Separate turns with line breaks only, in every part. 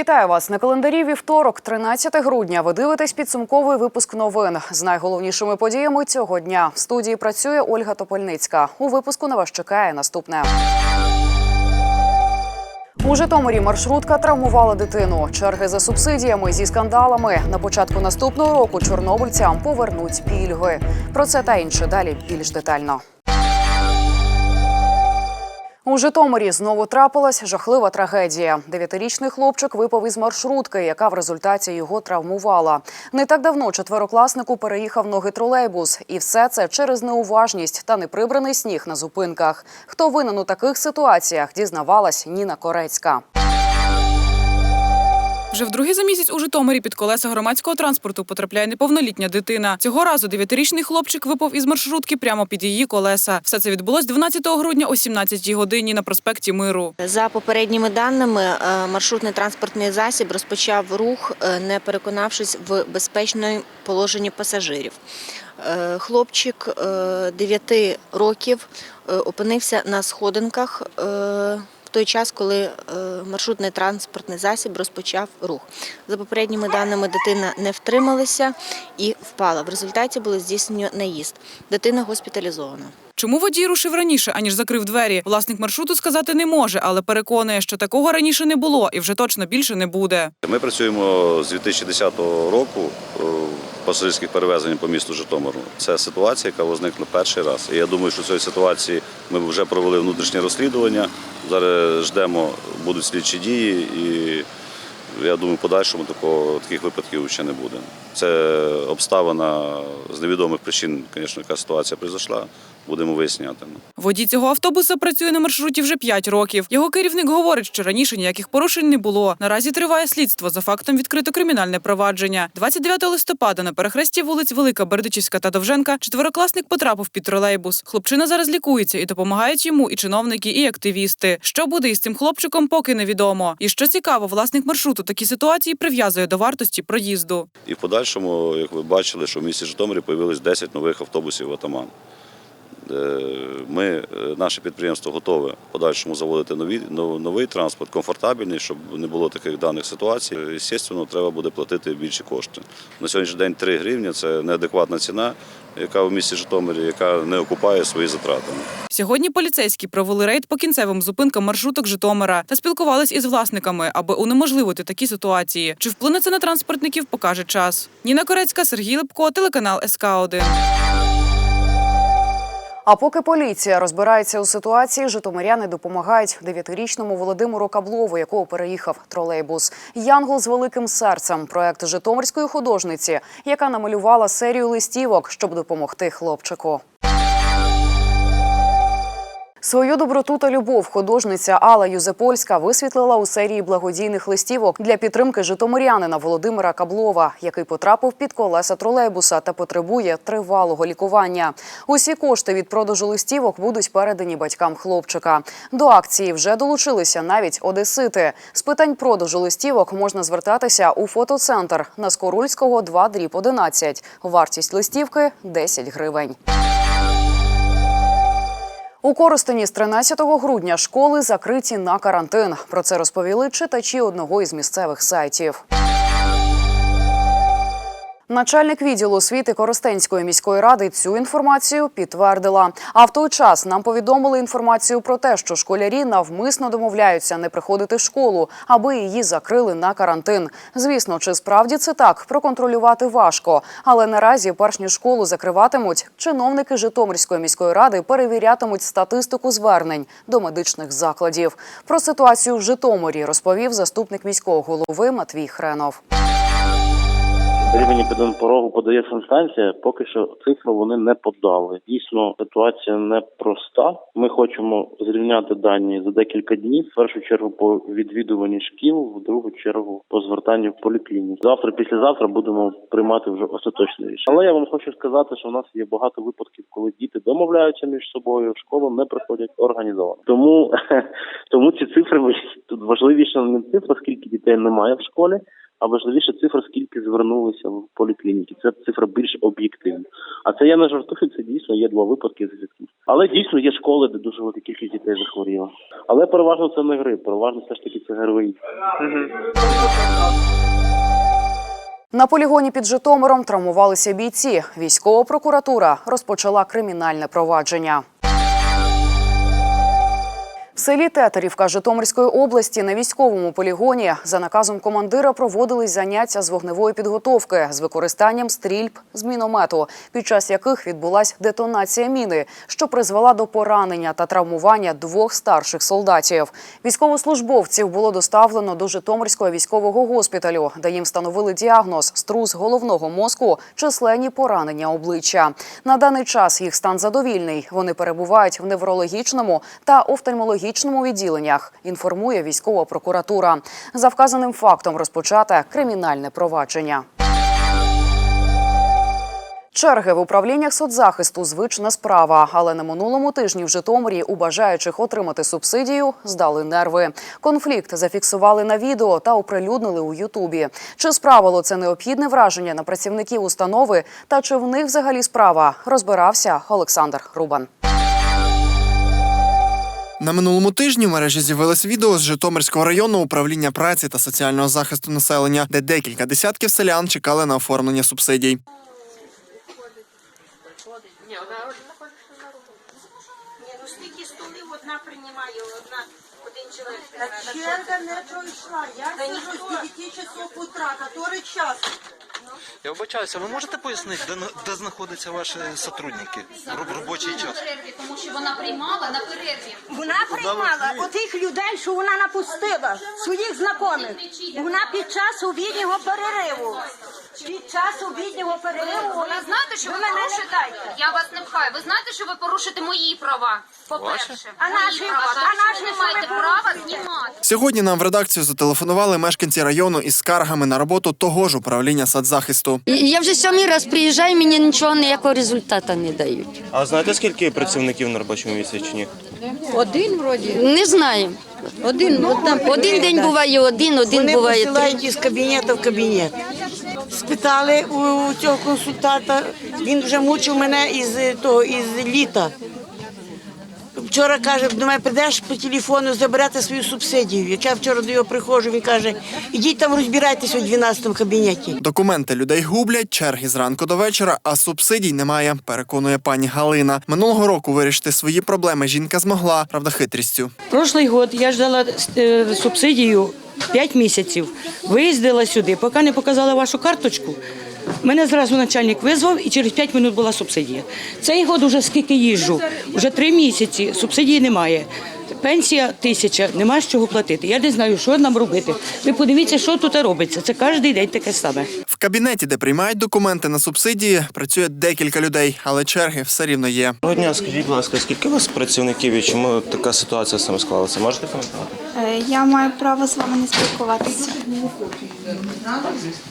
Вітаю вас на календарі. Вівторок, 13 грудня. Ви дивитесь підсумковий випуск новин з найголовнішими подіями цього дня. В студії працює Ольга Топольницька. У випуску на вас чекає наступне. У Житомирі маршрутка травмувала дитину. Черги за субсидіями зі скандалами. На початку наступного року чорнобильцям повернуть пільги. Про це та інше далі більш детально. У Житомирі знову трапилась жахлива трагедія. Дев'ятирічний хлопчик випав із маршрутки, яка в результаті його травмувала. Не так давно четверокласнику переїхав ноги тролейбус, і все це через неуважність та неприбраний сніг на зупинках. Хто винен у таких ситуаціях, дізнавалась Ніна Корецька.
Вже вдруге за місяць у Житомирі під колеса громадського транспорту потрапляє неповнолітня дитина. Цього разу дев'ятирічний хлопчик випав із маршрутки прямо під її колеса. Все це відбулось 12 грудня о 17 годині на проспекті Миру.
За попередніми даними, е, маршрутний транспортний засіб розпочав рух, е, не переконавшись в безпечному положенні пасажирів. Е, Хлопчик 9 років опинився на сходинках той час, коли е, маршрутний транспортний засіб розпочав рух. За попередніми даними, дитина не втрималася і впала. В результаті було здійснено наїзд. Дитина госпіталізована.
Чому водій рушив раніше, аніж закрив двері? Власник маршруту сказати не може, але переконує, що такого раніше не було і вже точно більше не буде.
Ми працюємо з 2010 року е, пасажирських перевезень по місту Житомиру. Це ситуація, яка возникла перший раз. І я думаю, що в цій ситуації ми вже провели внутрішнє розслідування. Зараз ждемо, будуть слідчі дії, і я думаю, в подальшому такого таких випадків ще не буде. Це обставина з невідомих причин, звісно, яка ситуація прийшла. Будемо виясняти.
Водій цього автобуса працює на маршруті вже 5 років. Його керівник говорить, що раніше ніяких порушень не було. Наразі триває слідство. За фактом відкрито кримінальне провадження. 29 листопада на перехресті вулиць Велика Бердичівська та Довженка четверокласник потрапив під тролейбус. Хлопчина зараз лікується і допомагають йому і чиновники, і активісти. Що буде із цим хлопчиком, поки невідомо. І що цікаво, власник маршруту такі ситуації прив'язує до вартості проїзду.
І в подальшому, як ви бачили, що в місті Житомирі з'явилось 10 нових автобусів «Атаман». Е, Ми, е, наше підприємство готове подальшому заводити нові, нов- новий транспорт, комфортабельний, щоб не було таких даних ситуацій. Звісно, треба буде платити більші кошти. На сьогоднішній день 3 гривні це неадекватна ціна, яка в місті Житомирі, яка не окупає свої затрати.
Сьогодні поліцейські провели рейд по кінцевим зупинкам маршруток Житомира та спілкувались із власниками, аби унеможливити такі ситуації. Чи вплине це на транспортників, покаже час. Ніна Корецька, Сергій Липко, телеканал СК 1
А поки поліція розбирається у ситуації, житомиряни допомагають дев'ятирічному Володимиру Каблову, якого переїхав тролейбус. Янгол з великим серцем проект житомирської художниці, яка намалювала серію листівок, щоб допомогти хлопчику. Свою доброту та любов художниця Алла Юзепольська висвітлила у серії благодійних листівок для підтримки житомирянина Володимира Каблова, який потрапив під колеса тролейбуса та потребує тривалого лікування. Усі кошти від продажу листівок будуть передані батькам хлопчика. До акції вже долучилися навіть одесити. З питань продажу листівок можна звертатися у фотоцентр на Скорульського 2 дріб 11. Вартість листівки 10 гривень. У Коростені з 13 грудня школи закриті на карантин. Про це розповіли читачі одного із місцевих сайтів. Начальник відділу освіти Коростенської міської ради цю інформацію підтвердила. А в той час нам повідомили інформацію про те, що школярі навмисно домовляються не приходити в школу, аби її закрили на карантин. Звісно, чи справді це так, проконтролювати важко. Але наразі, перш ніж школу закриватимуть, чиновники Житомирської міської ради перевірятимуть статистику звернень до медичних закладів. Про ситуацію в Житомирі розповів заступник міського голови Матвій Хренов.
Рівень епідемпорогу подає санстанція, поки що цифру вони не подали. Дійсно, ситуація непроста. Ми хочемо зрівняти дані за декілька днів. В першу чергу по відвідуванні шкіл, в другу чергу по звертанню в поліклініку. Завтра, післязавтра будемо приймати вже остаточне рішення. Але я вам хочу сказати, що в нас є багато випадків, коли діти домовляються між собою, в школу не приходять організовано. Тому тому ці цифри тут важливіше не цифра, скільки дітей немає в школі. А важливіше цифра, скільки звернулися в поліклініки. Це цифра більш об'єктивна. А це я не жартую, це дійсно є два випадки зв'язків. Але дійсно є школи, де дуже велика кількість дітей захворіла. Але переважно це не грип, переважно все ж таки це ГРВІ.
На полігоні під Житомиром травмувалися бійці. Військова прокуратура розпочала кримінальне провадження. Селі Тетерівка Житомирської області на військовому полігоні за наказом командира проводились заняття з вогневої підготовки з використанням стрільб з міномету, під час яких відбулась детонація міни, що призвела до поранення та травмування двох старших солдатів. Військовослужбовців було доставлено до Житомирського військового госпіталю, де їм встановили діагноз струс головного мозку, численні поранення обличчя. На даний час їх стан задовільний. Вони перебувають в неврологічному та офтальмологічному відділеннях. Інформує військова прокуратура. За вказаним фактом розпочате кримінальне провадження. Черги в управліннях соцзахисту звична справа, але на минулому тижні в Житомирі у бажаючих отримати субсидію здали нерви. Конфлікт зафіксували на відео та оприлюднили у Ютубі. Чи справило це необхідне враження на працівників установи та чи в них взагалі справа? Розбирався Олександр Рубан.
На минулому тижні в мережі з'явилось відео з Житомирського районного управління праці та соціального захисту населення, де декілька десятків селян чекали на оформлення субсидій.
Ну скільки столів одна приймає, одна один чоловік.
Черга не пройшла. Я сижу з 9 часов утра, который час.
Я вибачаюся, ви можете пояснити, де, де знаходяться ваші сотрудники? Роб- робочий час.
перерві, тому що вона приймала на перерві.
Вона приймала отих людей, що вона напустила, своїх знайомих. Вона під час обіднього перериву. Під час обіднього перериву
Ви знаєте, що ви
мене не
порушите?
питайте.
Я вас не пхаю. Ви знаєте, що ви порушите мої права. По-перше,
А
мої
наші-
права.
а
Тому що
наші
ви не
що
маєте
ви
права
порушуєте?
знімати.
Сьогодні нам в редакцію зателефонували мешканці району із скаргами на роботу того ж управління соцзахисту.
І Я вже сьомий раз приїжджаю, мені нічого ніякого результату не дають.
А знаєте, скільки працівників на робочому місці чи ні?
Один вроді.
Не знаю.
Один,
Один день буває один, один
Вони
буває
посилають із кабінету в кабінет. Спитали у, цього консультанта, він вже мучив мене із того із літа. Вчора каже, до мене прийдеш по телефону, заберете свою субсидію. Я вчора до його приходжу, він каже, ідіть там розбирайтеся у 12 кабінеті.
Документи людей гублять, черги зранку до вечора, а субсидій немає, переконує пані Галина. Минулого року вирішити свої проблеми жінка змогла, правда, хитрістю.
Прошлий год я ждала е, субсидію 5 місяців. Виїздила сюди, поки не показала вашу карточку. Мене зразу начальник визвав і через 5 минут була субсидія. Цей год уже скільки їжджу, вже 3 місяці, субсидії немає. Пенсія тисяча, нема з чого платити. Я не знаю, що нам робити. Ви подивіться, що тут робиться. Це кожен день таке саме.
В кабінеті, де приймають документи на субсидії, працює декілька людей, але черги все рівно є.
Доброго дня, скажіть, будь ласка, скільки у вас працівників і чому така ситуація саме склалася? Можете коментувати?
Я маю право з вами не спілкуватися.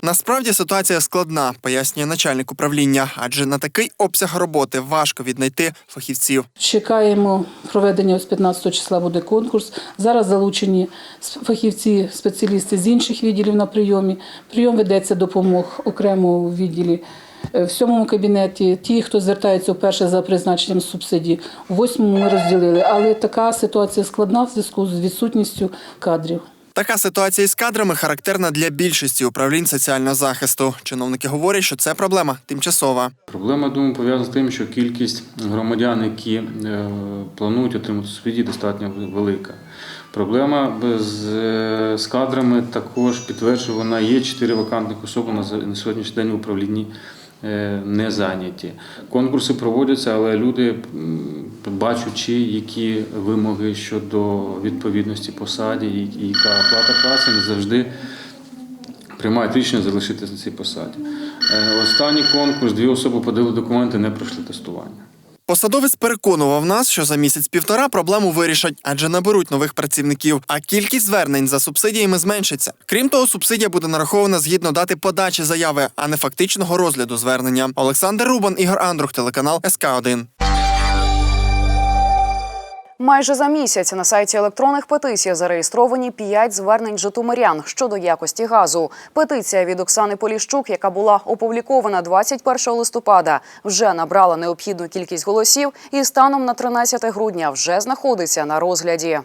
Насправді ситуація складна, пояснює начальник управління, адже на такий обсяг роботи важко віднайти фахівців.
Чекаємо проведення з 15 числа буде конкурс. Зараз залучені фахівці, спеціалісти з інших відділів на прийомі. Прийом ведеться допомог окремо у відділі. Е, В сьомому кабінеті ті, хто звертається вперше за призначенням субсидії, у восьмому ми розділили. Але така ситуація складна в зв'язку з відсутністю кадрів.
Така ситуація із кадрами характерна для більшості управлінь соціального захисту. Чиновники говорять, що це проблема тимчасова.
Проблема, думаю, пов'язана з тим, що кількість громадян, які е, планують отримати субсидії, достатньо велика. Проблема з, е, з кадрами також підтверджує, вона є чотири вакантних особи на, за- на сьогоднішній день в управлінні не зайняті. Конкурси проводяться, але люди, бачучи, які вимоги щодо відповідності посаді, і- і яка оплата праці, не завжди приймають рішення залишитися на цій посаді. Е, Останній конкурс, дві особи подали документи, не пройшли тестування.
Посадовець переконував нас, що за місяць-півтора проблему вирішать, адже наберуть нових працівників, а кількість звернень за субсидіями зменшиться. Крім того, субсидія буде нарахована згідно дати подачі заяви, а не фактичного розгляду звернення. Олександр Рубан, Ігор Андрух, телеканал СК 1
Майже за місяць на сайті електронних петицій зареєстровані п'ять звернень житомирян щодо якості газу. Петиція від Оксани Поліщук, яка була опублікована 21 листопада, вже набрала необхідну кількість голосів і станом на 13 грудня вже знаходиться на розгляді.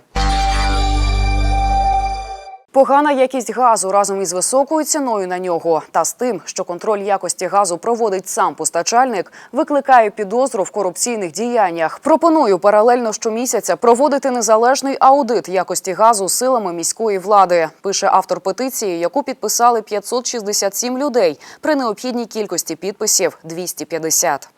Погана якість газу разом із високою ціною на нього та з тим, що контроль якості газу проводить сам постачальник, викликає підозру в корупційних діяннях. Пропоную паралельно щомісяця проводити незалежний аудит якості газу силами міської влади. Пише автор петиції, яку підписали 567 людей при необхідній кількості підписів 250.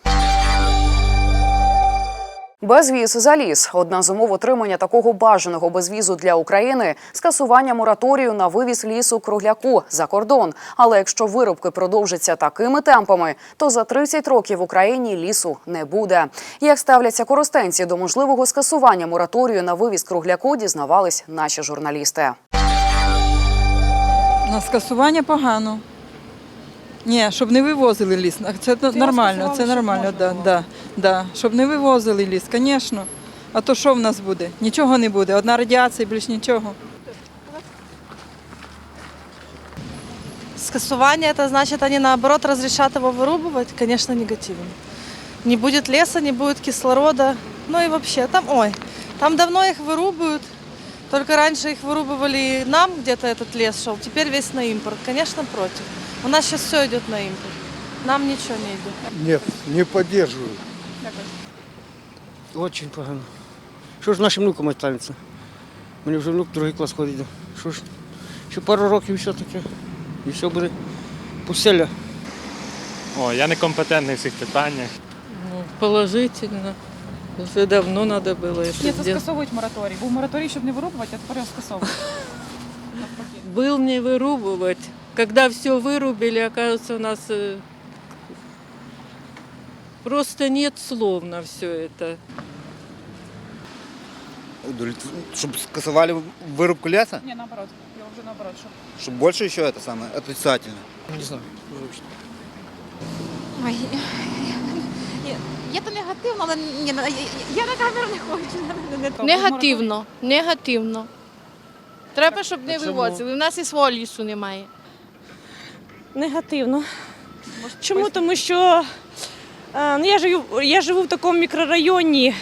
Безвіз за ліс. Одна з умов отримання такого бажаного безвізу для України скасування мораторію на вивіз лісу кругляку за кордон. Але якщо виробки продовжаться такими темпами, то за 30 років в Україні лісу не буде. Як ставляться коростенці до можливого скасування мораторію на вивіз кругляку, дізнавались наші журналісти.
На скасування погано. Ні, щоб не вивозили ліс. Це нормально, це нормально, да, да, да. Щоб не вивозили ліс, звісно. А то що в нас буде? Нічого не буде. Одна радіація, більш нічого.
Скасування это значит, они наоборот разрешат его вырубывать, конечно, негативно. Не будет леса, не будет кислорода. Ну и вообще, там, ой, там давно их вырубают. Только раньше их вырубывали нам где-то этот лес шел, теперь весь на импорт. Конечно, против. У нас сейчас все идет на импорт. Нам ничего не идет.
Нет, не поддерживаю.
Очень погано. Що ж нашим внукам останеться? У мене вже внук другий клас ходить. Що ж, ще пару років і все таке. І все буде пустеля.
О, я некомпетентний в цих питаннях.
Ну, положительно. Вже давно треба було це
Ні, це
зробити.
скасовують мораторій. Був мораторій, щоб не вирубувати, а тепер його скасовують.
Был не вырубывать. Когда все вырубили, оказывается, у нас э, просто нет слов на все это.
Чтобы скасовали вырубку леса,
Ні, наоборот. Його вже наоборот, щоб
чтобы больше еще это самое отрицательно.
Не знаю.
Ой, я то негативно, але ні, ну, я на камеру не хочу.
Негативно, негативно. Треба, щоб не вивозили. У нас і свого лісу немає.
Негативно. Чому? Тому що е, ну, я, живу, я живу в такому мікрорайоні,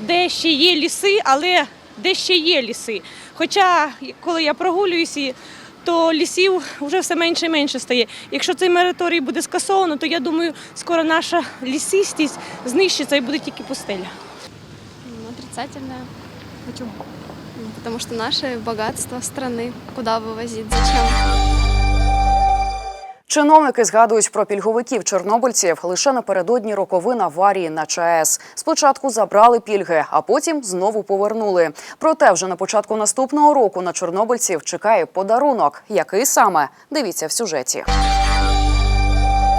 де ще є ліси, але де ще є ліси. Хоча, коли я прогулююся, то лісів вже все менше і менше стає. Якщо цей мораторій буде скасовано, то я думаю, скоро наша лісистість знищиться і буде тільки пустеля.
Отрицательное.
Почему?
Потому что наше богатство страны куда вывозить, зачем?
Чиновники згадують про пільговиків чорнобильців лише напередодні роковин аварії на ЧАЕС. Спочатку забрали пільги, а потім знову повернули. Проте вже на початку наступного року на чорнобильців чекає подарунок. Який саме дивіться в сюжеті.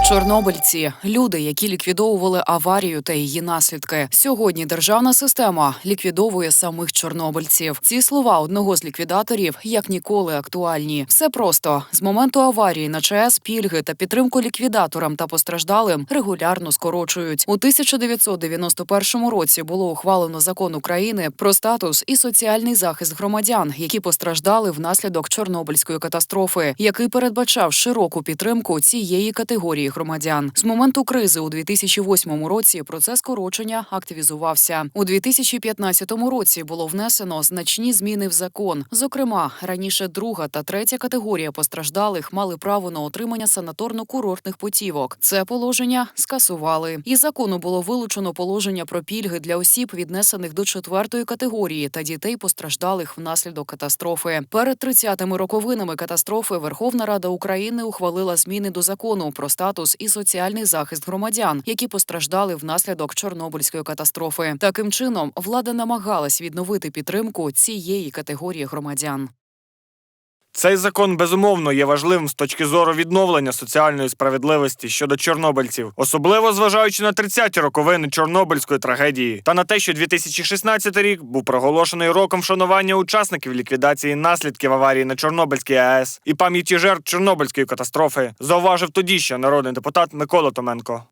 Чорнобильці люди, які ліквідовували аварію та її наслідки. Сьогодні державна система ліквідовує самих чорнобильців. Ці слова одного з ліквідаторів як ніколи актуальні. Все просто з моменту аварії на ЧАЕС пільги та підтримку ліквідаторам та постраждалим регулярно скорочують. У 1991 році було ухвалено закон України про статус і соціальний захист громадян, які постраждали внаслідок Чорнобильської катастрофи, який передбачав широку підтримку цієї категорії громадян. З моменту кризи у 2008 році процес скорочення активізувався. У 2015 році було внесено значні зміни в закон. Зокрема, раніше друга та третя категорія постраждалих мали право на отримання санаторно-курортних путівок. Це положення скасували. Із закону було вилучено положення про пільги для осіб, віднесених до четвертої категорії та дітей постраждалих внаслідок катастрофи. Перед 30-ми роковинами катастрофи Верховна Рада України ухвалила зміни до закону про статус і соціальний захист громадян, які постраждали внаслідок Чорнобильської катастрофи. Таким чином, влада намагалась відновити підтримку цієї категорії громадян.
Цей закон безумовно є важливим з точки зору відновлення соціальної справедливості щодо чорнобильців, особливо зважаючи на 30-ті роковини чорнобильської трагедії та на те, що 2016 рік був проголошений роком вшанування учасників ліквідації наслідків аварії на Чорнобильській АЕС і пам'яті жертв Чорнобильської катастрофи, зауважив тоді ще народний депутат Микола Томенко.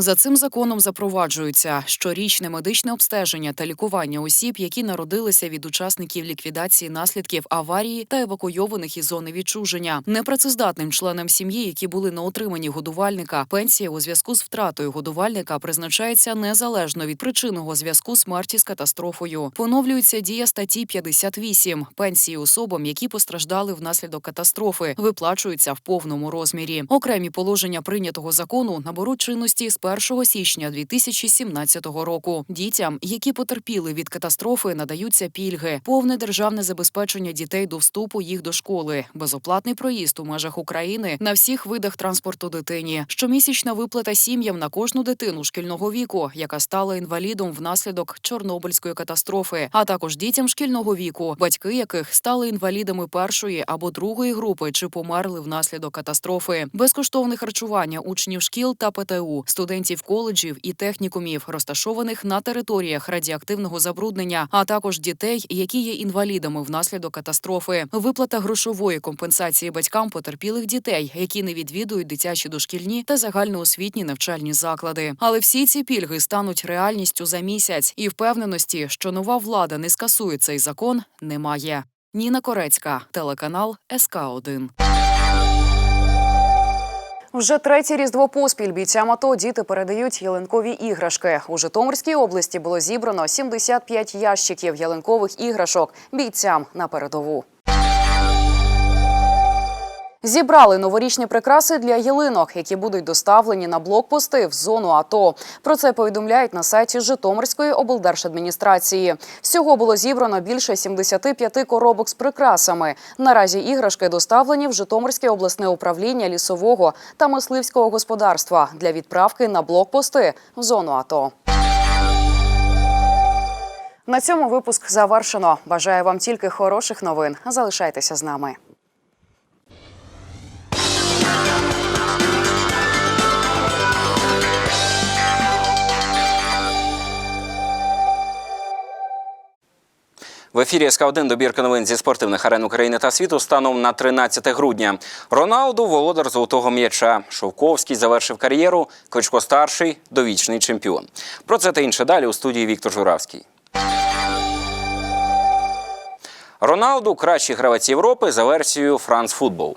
За цим законом запроваджується щорічне медичне обстеження та лікування осіб, які народилися від учасників ліквідації наслідків аварії та евакуйованих із зони відчуження. Непрацездатним членам сім'ї, які були на отриманні годувальника, пенсія у зв'язку з втратою годувальника призначається незалежно від причинного зв'язку смерті з катастрофою. Поновлюється дія статті 58. Пенсії особам, які постраждали внаслідок катастрофи, виплачуються в повному розмірі. Окремі положення прийнятого закону наберуть чинності з 1 січня 2017 року. Дітям, які потерпіли від катастрофи, надаються пільги, повне державне забезпечення дітей до вступу їх до школи, безоплатний проїзд у межах України на всіх видах транспорту дитині, щомісячна виплата сім'ям на кожну дитину шкільного віку, яка стала інвалідом внаслідок Чорнобильської катастрофи, а також дітям шкільного віку, батьки яких стали інвалідами першої або другої групи чи померли внаслідок катастрофи, безкоштовне харчування учнів шкіл та ПТУ, студентів коледжів і технікумів, розташованих на територіях радіоактивного забруднення, а також дітей, які є інвалідами внаслідок катастрофи, виплата грошової компенсації батькам потерпілих дітей, які не відвідують дитячі дошкільні та загальноосвітні навчальні заклади. Але всі ці пільги стануть реальністю за місяць, і впевненості, що нова влада не скасує цей закон, немає. Ніна Корецька, телеканал СК 1 Вже третє різдво поспіль бійцям АТО діти передають ялинкові іграшки. У Житомирській області було зібрано 75 ящиків ялинкових іграшок бійцям на передову. Зібрали новорічні прикраси для ялинок, які будуть доставлені на блокпости в зону АТО. Про це повідомляють на сайті Житомирської облдержадміністрації. Всього було зібрано більше 75 коробок з прикрасами. Наразі іграшки доставлені в Житомирське обласне управління лісового та мисливського господарства для відправки на блокпости в зону АТО. На цьому випуск завершено. Бажаю вам тільки хороших новин. Залишайтеся з нами.
В ефірі СК 1 добірка новин зі спортивних арен України та світу станом на 13 грудня. Роналду володар золотого м'яча. Шовковський завершив кар'єру. Кличко старший довічний чемпіон. Про це та інше далі у студії Віктор Журавський. Роналду кращий гравець Європи за версією Франс Football.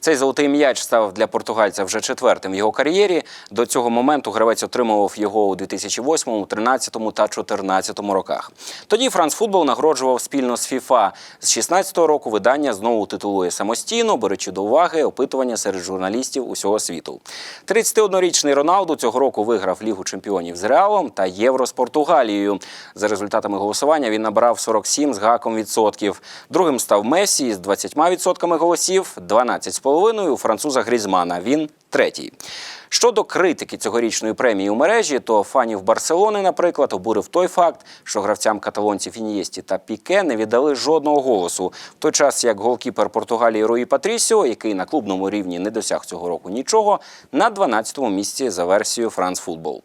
Цей золотий м'яч став для португальця вже четвертим в його кар'єрі. До цього моменту гравець отримував його у 2008, 2013 та 2014 роках. Тоді Франц Футбол нагороджував спільно з ФІФА з 16-го року. Видання знову титулує самостійно, беручи до уваги опитування серед журналістів усього світу. 31-річний Роналду цього року виграв Лігу чемпіонів з Реалом та Євро з Португалією. За результатами голосування він набрав 47 з гаком відсотків. Другим став Месі з 20 відсотками голосів, 12,5%. 2,5 у француза Грізмана. Він третій. Щодо критики цьогорічної премії у мережі, то фанів Барселони, наприклад, обурив той факт, що гравцям каталонців Ін'єсті та Піке не віддали жодного голосу. В той час як голкіпер Португалії Руї Патрісіо, який на клубному рівні не досяг цього року нічого, на 12-му місці за версією Франс Футбол.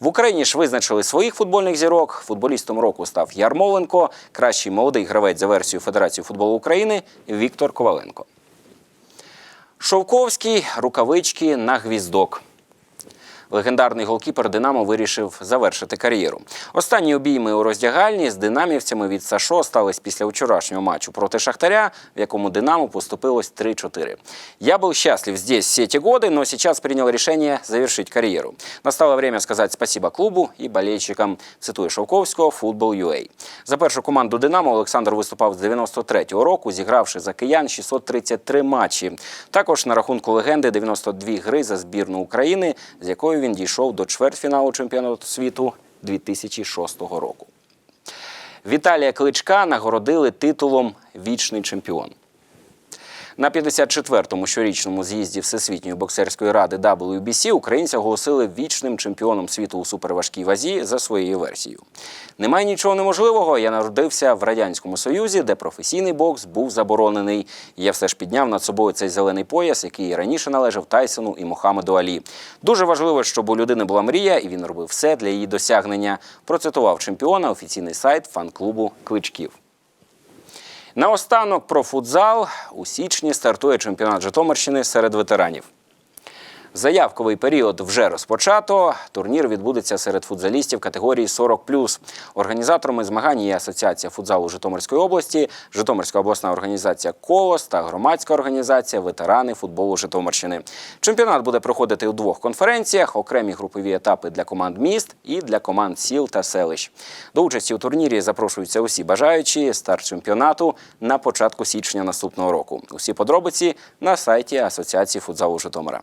В Україні ж визначили своїх футбольних зірок. Футболістом року став Ярмоленко, кращий молодий гравець за версією Федерації футболу України Віктор Коваленко. Шовковський, рукавички на гвіздок. Легендарний голкіпер Динамо вирішив завершити кар'єру. Останні обійми у роздягальні з динамівцями від Сашо стались після вчорашнього матчу проти Шахтаря, в якому Динамо поступилось 3-4. «Я был счастлив здесь все эти годы, но сейчас принял решение завершить карьеру. Настало время сказать спасибо клубу и болельщикам», цитує Шовковського Футбол.ua. За першу команду Динамо Олександр виступав з 93-го року, зігравши за киян 633 матчі. Також на рахунку легенди 92 гри за збірну України, з якою він дійшов до чвертьфіналу чемпіонату світу 2006 року. Віталія Кличка нагородили титулом Вічний чемпіон. На 54-му щорічному з'їзді Всесвітньої боксерської ради WBC українця оголосили вічним чемпіоном світу у суперважкій вазі за своєю версією. Немає нічого неможливого. Я народився в радянському союзі, де професійний бокс був заборонений. Я все ж підняв над собою цей зелений пояс, який раніше належав Тайсону і Мохамеду Алі. Дуже важливо, щоб у людини була мрія, і він робив все для її досягнення. Процитував чемпіона офіційний сайт фан-клубу Кличків. Наостанок про футзал у січні стартує чемпіонат Житомирщини серед ветеранів. Заявковий період вже розпочато. Турнір відбудеться серед футзалістів категорії 40+. Організаторами змагань є Асоціація футзалу Житомирської області, Житомирська обласна організація Колос та громадська організація Ветерани футболу Житомирщини. Чемпіонат буде проходити у двох конференціях: окремі групові етапи для команд міст і для команд сіл та селищ. До участі у турнірі запрошуються усі бажаючі. Старт чемпіонату на початку січня наступного року. Усі подробиці на сайті Асоціації футзалу Житомира.